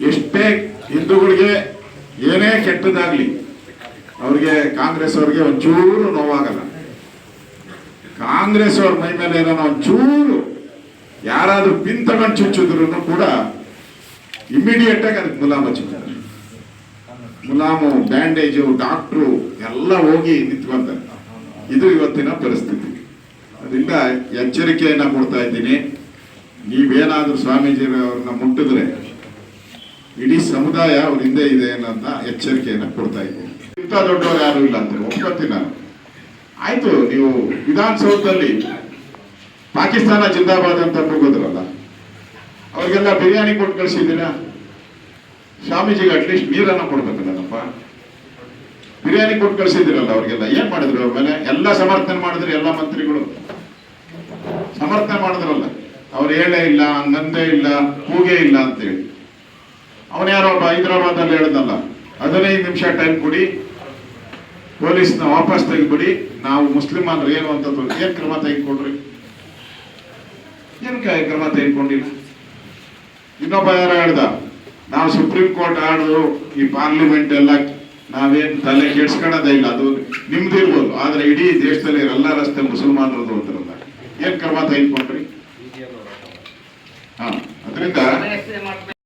ಎಷ್ಟೇ ಹಿಂದೂಗಳಿಗೆ ಏನೇ ಕೆಟ್ಟದಾಗ್ಲಿ, ಅವ್ರಿಗೆ ಕಾಂಗ್ರೆಸ್ ಅವ್ರಿಗೆ ಒಂಚೂರು ನೋವಾಗಲ್ಲ. ಕಾಂಗ್ರೆಸ್ ಅವ್ರ ಮೈ ಮೇಲೆ ಏನೋ ಒಂಚೂರು ಯಾರಾದ್ರೂ ಪಿನ್ ತಗೊಂಡು ಚುಚ್ಚಿದ್ರು ಕೂಡ ಇಮಿಡಿಯೇಟ್ ಆಗಿ ಅದಕ್ಕೆ ಮುಲಾಮ ಹಚ್ಚಿದ್ದಾರೆ ಮುಲಾಮು, ಬ್ಯಾಂಡೇಜು, ಡಾಕ್ಟ್ರು ಎಲ್ಲ ಹೋಗಿ ನಿಂತ್ಕೊಂತಾರೆ. ಇದು ಇವತ್ತಿನ ಪರಿಸ್ಥಿತಿ. ಅದರಿಂದ ಎಚ್ಚರಿಕೆಯನ್ನ ಕೊಡ್ತಾ ಇದ್ದೀನಿ. ನೀವೇನಾದ್ರೂ ಸ್ವಾಮೀಜಿ ಅವ್ರನ್ನ ಮುಟ್ಟಿದ್ರೆ ಇಡೀ ಸಮುದಾಯ ಅವ್ರ ಹಿಂದೆ ಇದೆ ಅನ್ನೋದನ್ನ ಎಚ್ಚರಿಕೆಯನ್ನು ಕೊಡ್ತಾ ಇದ್ದೀನಿ. ಇಂಥ ದೊಡ್ಡವರು ಯಾರು ಇಲ್ಲ ಅಂತ ಒಪ್ಕೊತೀನಿ ನಾನು. ಆಯ್ತು, ನೀವು ವಿಧಾನಸೌಧದಲ್ಲಿ ಪಾಕಿಸ್ತಾನ ಜಿಂದಾಬಾದ್ ಅಂತ ಕೂಗೋದ್ರಲ್ಲ, ಅವ್ರಿಗೆಲ್ಲ ಬಿರಿಯಾನಿ ಕೊಟ್ಟು ಕಳಿಸಿದ್ದೀರಾ? ಸ್ವಾಮೀಜಿಗೆ ಅಟ್ಲೀಸ್ಟ್ ನೀರನ್ನ ಕೊಡ್ಬೇಕಲ್ಲಪ್ಪ ಬಿರಿಯಾನಿ ಕೊಟ್ಟು ಕಳ್ಸಿದಿರಲ್ಲ ಅವ್ರಿಗೆಲ್ಲ, ಏನ್ ಮಾಡಿದ್ರು ಅವ್ರ ಮೇಲೆ? ಎಲ್ಲ ಸಮರ್ಥನೆ ಮಾಡಿದ್ರು ಎಲ್ಲ ಮಂತ್ರಿಗಳು. ಸಮರ್ಥನೆ ಮಾಡಿದ್ರಲ್ಲ, ಅವ್ರು ಹೇಳೇ ಇಲ್ಲ ನಂದೇ ಇಲ್ಲ, ಕೂಗೇ ಇಲ್ಲ ಅಂತೇಳಿ. ಅವನ ಯಾರೋ ಒಬ್ಬ ಹೈದರಾಬಾದ್ ಅಲ್ಲಿ ಹೇಳ್ದಲ್ಲ. ಹದಿನೈದು ನಿಮಿಷ ಟೈಮ್ ಕೊಡಿ. ಪೊಲೀಸ್ನ ವಾಪಸ್ ತೆಗೆದ್ಬಿಡಿ. ನಾವು ಮುಸ್ಲಿಮಾನರು ಏನು ಅಂತ ಏನು ಕ್ರಮ ತೆಗೆದುಕೊಂಡ್ರಿ? ಏನ್ ಕ್ರಮ ತೆಗೆದುಕೊಂಡಿಲ್ಲ ಇನ್ನೊಬ್ಬ ಯಾರು ಹೇಳ್ದ, ನಾವು ಸುಪ್ರೀಂ ಕೋರ್ಟ್ ಆಡೋದು ಈ ಪಾರ್ಲಿಮೆಂಟ್ ಎಲ್ಲ ನಾವೇನು ತಲೆ ಕೆಡ್ಸ್ಕೊಳ್ಳೋದೇ ಇಲ್ಲ. ಅದು ನಿಮ್ದು ಇರ್ಬೋದು. ಆದ್ರೆ ಇಡೀ ದೇಶದಲ್ಲಿ ಎಲ್ಲ ರಸ್ತೆ ಮುಸಲ್ಮಾನರದು ಅಂತಾರಲ್ಲ ಏನು ಕ್ರಮ ತೆಗೆದುಕೊಂಡ್ರಿ? ಹಾ, ಅದರಿಂದ